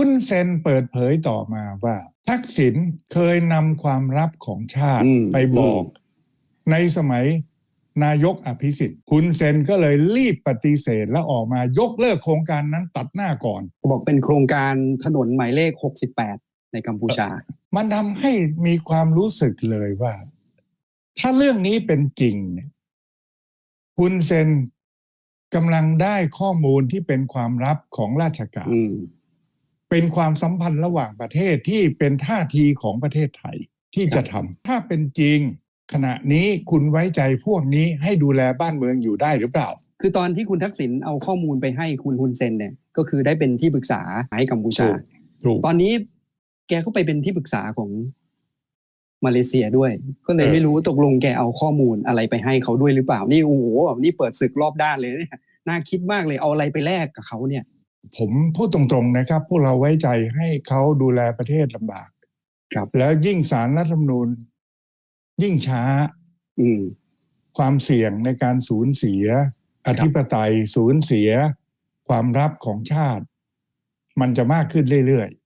คุณเซนเปิดเผยต่อมาว่า ทักษิณเคยนำความลับของชาติอืมไปบอก ในสมัยนายกอภิสิทธิ์คุณเซนก็เลยรีบปฏิเสธและออกมายกเลิกโครงการนั้นตัดหน้าก่อน บอกเป็นโครงการถนนหมายเลข 68 ในกัมพูชา มันทำให้มีความรู้สึกเลยว่า ถ้าเรื่องนี้เป็นจริงเนี่ยคุณเซนกำลังได้ข้อมูลที่เป็นความลับของราชการอืม เป็นความสัมพันธ์ระหว่างประเทศที่เป็นท่าทีของประเทศไทยที่จะทำถ้าเป็นจริง ขณะนี้คุณไว้ใจพวกนี้ให้ดูแลบ้านเมืองอยู่ได้หรือเปล่า คือตอนที่คุณทักษิณเอาข้อมูลไปให้คุณฮุนเซนเนี่ยก็คือได้เป็นที่ปรึกษาให้กัมพูชาถูกถูกตอนนี้แกก็ไปเป็นที่ปรึกษาของมาเลเซียด้วย ก็เลยเออไม่รู้ตกลงแกเอาข้อมูลอะไรไปให้เขาด้วยหรือเปล่า นี่โอ้โหนี่เปิดศึกรอบด้านเลยเนี่ยน่าคิดมากเลยเอาอะไรไปแลกกับเขาเนี่ย ผมพูดตรงๆนะครับ พวกเราไว้ใจให้เขาดูแลประเทศลำบาก ครับ แล้วยิ่งสารรัฐธรรมนูญ ยิ่งช้า อืม ความเสี่ยงในการสูญเสีย อธิปไตยสูญเสีย ความรับของชาติ มันจะมากขึ้นเรื่อย